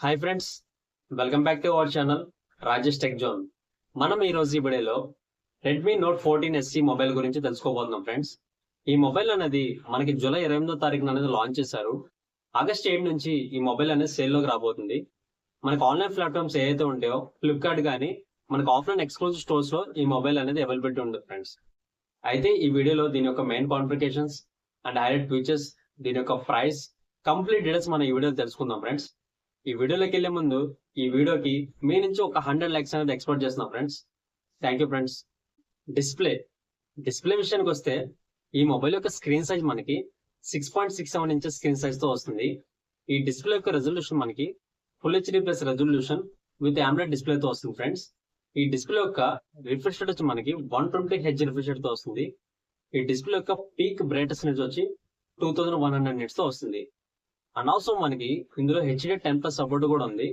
Hi friends welcome back to our channel Rajesh tech zone మనం ఈ రోజు ఈ వీడియోలో Redmi note fourteen SC mobile గురించి తెలుసుకోబోతున్నాం ఫ్రెండ్స్ ఈ మొబైల్ అనేది మనకి జూలై ఇరవై ఎనిమిదో తారీఖున అనేది లాంచ్ చేశారు. ఆగస్ట్ ఎయిట్ నుంచి ఈ మొబైల్ అనేది సేల్లోకి రాబోతుంది. మనకి ఆన్లైన్ ప్లాట్ఫామ్స్ ఏదైతే ఉంటాయో ఫ్లిప్కార్ట్ కానీ మనకి ఆఫ్లైన్ ఎక్స్క్లూజివ్ స్టోర్స్లో ఈ మొబైల్ అనేది అవైలబిలిటీ ఉంటుంది ఫ్రెండ్స్ అయితే ఈ వీడియోలో దీని యొక్క main configurations and highlight features దీని యొక్క ప్రైస్ కంప్లీట్ డీటెయిల్స్ మన ఈ వీడియోలో తెలుసుకుందాం ఫ్రెండ్స్ ఈ వీడియోలోకి వెళ్ళే ముందు ఈ వీడియోకి మీ నుంచి ఒక హండ్రెడ్ లైక్స్ అనేది ఎక్స్పెక్ట్ చేస్తున్నాం friends thank you friends display display విషయానికి వస్తే ఈ మొబైల్ యొక్క స్క్రీన్ సైజ్ మనకి six point six seven inches screen సైజ్తో వస్తుంది. ఈ డిస్ప్లే యొక్క రెజల్యూషన్ మనకి full HD plus resolution with AMOLED display తో వస్తుంది ఫ్రెండ్స్ ఈ డిస్ప్లే యొక్క రిఫ్రెష్ రేట్ వచ్చి మనకి వన్ ట్వంటీ హెచ్ రిఫ్రెష్ రేట్తో వస్తుంది. ఈ డిస్ప్లే యొక్క పీక్ బ్రైట్నెస్ అనేది వచ్చి టూ థౌసండ్ వన్ హండ్రెడ్ నిట్స్తో వస్తుంది. అండ్ ఆల్సో మనకి ఇందులో హెచ్డి టెన్ ప్లస్ సపోర్ట్ కూడా ఉంది.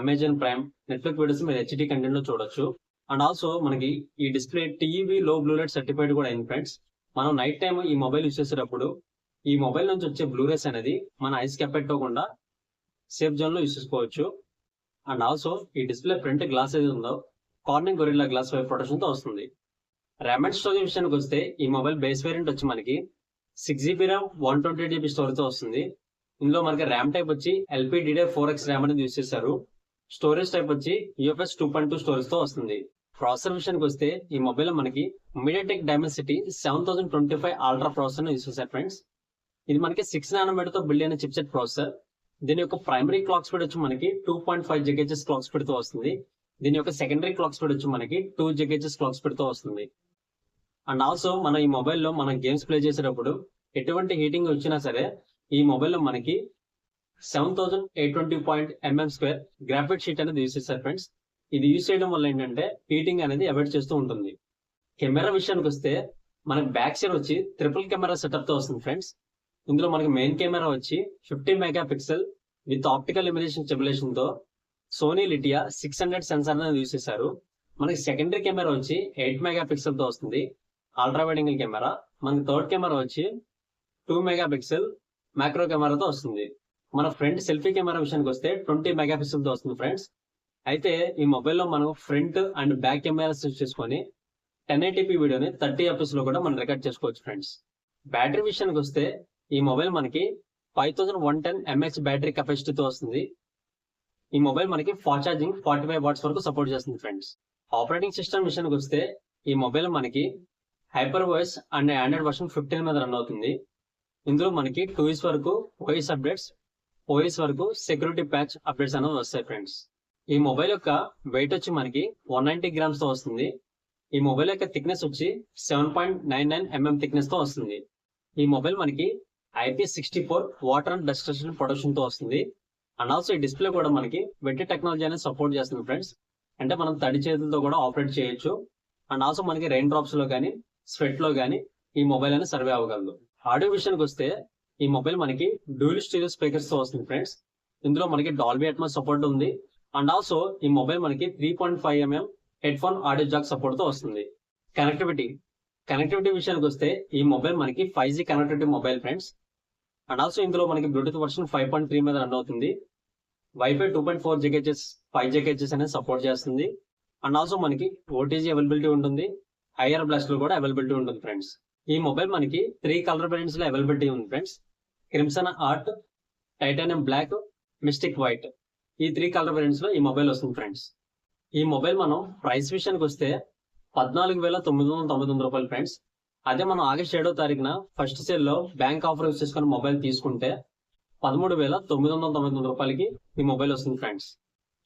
అమెజాన్ ప్రైమ్ నెట్ఫ్లిక్స్ వీడియోస్ మీరు హెచ్డి కంటెంట్లో చూడొచ్చు. అండ్ ఆల్సో మనకి ఈ డిస్ప్లే టీవీ లో బ్లూలైట్ సర్టిఫైడ్ కూడా అయింది ఫ్రెండ్స్ మనం నైట్ టైం ఈ మొబైల్ యూస్ చేసేటప్పుడు ఈ మొబైల్ నుంచి వచ్చే బ్లూరేస్ అనేది మన ఐస్కి ఎఫెక్ట్ అవ్వకుండా సేఫ్ జోన్లో యూస్ చేసుకోవచ్చు. అండ్ ఆల్సో ఈ డిస్ప్లే ఫ్రంట్ గ్లాస్ ఏది ఉందో కార్నింగ్ గొరిల్లా గ్లాస్ వైపు ప్రొటెక్షన్తో వస్తుంది. ర్యామ్ అండ్ స్టోరేజ్ విషయానికి వస్తే ఈ మొబైల్ బేస్ వేరియంట్ వచ్చి మనకి six GB RAM one twenty GB స్టోరేజ్తో వస్తుంది. ఇందులో మనకి ర్యామ్ టైప్ వచ్చి ఎల్పిడిడే ఫోర్ ఎక్స్ ర్యామ్ అనేది యూస్ చేశారు. స్టోరేజ్ టైప్ వచ్చి యూఎఫ్ఎస్ టూ పాయింట్ టూ స్టోరేజ్తో వస్తుంది. ప్రాసెసర్ విషయానికి వస్తే ఈ మొబైల్ మనకి MediaTek Dimensity seven thousand twenty five ultra processor use చేశారు ఫ్రెండ్స్. ఇది మనకి సిక్స్ నానోమీటర్తో బిల్డ్ అయిన చిప్సెట్ ప్రాసెసర్. దీని యొక్క ప్రైమరీ క్లాక్ స్పీడ్ వచ్చి మనకి టూ పాయింట్ ఫైవ్ జిగేజెస్ క్లాక్ స్పీడ్తో వస్తుంది. దీని యొక్క సెకండరీ క్లాక్ స్పీడ్ వచ్చి మనకి టూ జిగేజెస్ క్లాక్ స్పీడ్తో వస్తుంది. అండ్ ఆల్సో మనం ఈ మొబైల్లో మనం గేమ్స్ ప్లే చేసేటప్పుడు ఎటువంటి హీటింగ్ వచ్చినా సరే ఈ మొబైల్లో మనకి seven thousand eight twenty point MM square graphic sheet అనేది యూస్ చేస్తారు ఫ్రెండ్స్ ఇది యూస్ చేయడం వల్ల ఏంటంటే హీటింగ్ అనేది అవాయిడ్ చేస్తూ ఉంటుంది. కెమెరా విషయానికి వస్తే మనకి బ్యాక్ సైడ్ వచ్చి ట్రిపుల్ కెమెరా సెటప్తో వస్తుంది ఫ్రెండ్స్ ఇందులో మనకి మెయిన్ కెమెరా వచ్చి fifty megapixel with optical image స్టెబిలేషన్తో Sony Lytia six hundred sensor అనేది యూస్ చేశారు. మనకి సెకండరీ కెమెరా వచ్చి ఎయిట్ మెగా పిక్సెల్తో వస్తుంది. అల్ట్రా వైడ్ యాంగిల్ కెమెరా మనకి థర్డ్ కెమెరా వచ్చి టూ మెగా పిక్సెల్ మ్యాక్రో కెమెరాతో వస్తుంది. మన ఫ్రంట్ సెల్ఫీ కెమెరా విషయానికి వస్తే ట్వంటీ మెగా పిక్సెల్తో వస్తుంది ఫ్రెండ్స్. అయితే ఈ మొబైల్లో మనం front and back cameras use చేసుకొని టెన్ ఎయిటీపీ వీడియోని థర్టీ ఎఫ్ఎస్లో కూడా మనం రికార్డ్ చేసుకోవచ్చు ఫ్రెండ్స్. బ్యాటరీ విషయానికి వస్తే ఈ మొబైల్ మనకి five thousand one ten MH battery కెపాసిటీతో వస్తుంది. ఈ మొబైల్ మనకి fast charging forty five watts వరకు సపోర్ట్ చేస్తుంది ఫ్రెండ్స్. ఆపరేటింగ్ సిస్టమ్ విషయానికి వస్తే ఈ మొబైల్ మనకి hyper voice and Android version fifteen మీద రన్ అవుతుంది. ఇందులో మనకి టూ ఇయర్స్ వరకు ఓఎస్ అప్డేట్స్ ఓఎస్ వరకు సెక్యూరిటీ ప్యాచ్ అప్డేట్స్ అనేవి వస్తాయి ఫ్రెండ్స్ ఈ మొబైల్ యొక్క వెయిట్ వచ్చి మనకి వన్ నైన్టీ గ్రామ్స్తో వస్తుంది. ఈ మొబైల్ యొక్క థిక్నెస్ వచ్చి seven point nine nine MM థిక్నెస్తో వస్తుంది. ఈ మొబైల్ మనకి IP sixty four water and dust ప్రొడక్షన్తో వస్తుంది. అండ్ ఆల్సో ఈ డిస్ప్లే కూడా మనకి వెట్టి టెక్నాలజీ అనేది సపోర్ట్ చేస్తుంది ఫ్రెండ్స్ అంటే మనం తడి చేతులతో కూడా ఆపరేట్ చేయొచ్చు. అండ్ ఆల్సో మనకి రెయిన్ డ్రాప్స్లో కానీ స్వెట్లో కానీ ఈ మొబైల్ అనేది సర్వే అవ్వగలదు. ఆడియో విషయానికి వస్తే ఈ మొబైల్ మనకి డ్యూల్ స్టీరియో స్పీకర్స్తో వస్తుంది ఫ్రెండ్స్. ఇందులో మనకి డాల్బీ అట్మాస్ సపోర్ట్ ఉంది. అండ్ ఆల్సో ఈ మొబైల్ మనకి three point five mm headphone audio Jack సపోర్ట్తో వస్తుంది. కనెక్టివిటీ కనెక్టివిటీ విషయానికి వస్తే ఈ మొబైల్ మనకి five G connectivity mobile friends. And also ఇందులో మనకి Bluetooth version five point three మీద రన్ అవుతుంది. Wifi two point four gigahertz five gigahertz అనేది సపోర్ట్ చేస్తుంది. అండ్ ఆల్సో మనకి ఓటీజీ అవైలబిలిటీ ఉంటుంది. ఐఆర్ బ్లాస్ట్ కూడా అవైలబిలిటీ ఉంటుంది ఫ్రెండ్స్. ఈ మొబైల్ మనకి త్రీ కలర్ బ్రాండ్స్లో అవైలబిలిటీ ఉంది friends crimson art titanium black mystic white ఈ త్రీ కలర్ బ్రాండ్స్లో ఈ మొబైల్ వస్తుంది ఫ్రెండ్స్ ఈ మొబైల్ మనం ప్రైస్ విషయానికి వస్తే పద్నాలుగు వేల తొమ్మిది వందల తొంభై తొమ్మిది రూపాయలు ఫ్రెండ్స్ అదే మనం ఆగస్ట్ ఏడో తారీఖున ఫస్ట్ సేల్లో బ్యాంక్ ఆఫర్ యూస్ చేసుకుని మొబైల్ తీసుకుంటే పదమూడు వేల తొమ్మిది వందల తొంభై తొమ్మిది రూపాయలకి ఈ మొబైల్ వస్తుంది ఫ్రెండ్స్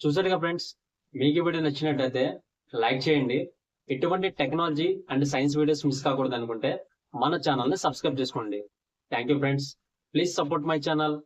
చూసారుగా ఫ్రెండ్స్ మీకు వీడియో నచ్చినట్టయితే లైక్ చేయండి. ఎటువంటి technology and science videos miss కాకూడదు అనుకుంటే మన ఛానల్ని సబ్స్క్రైబ్ చేసుకోండి. Thank you friends please support my channel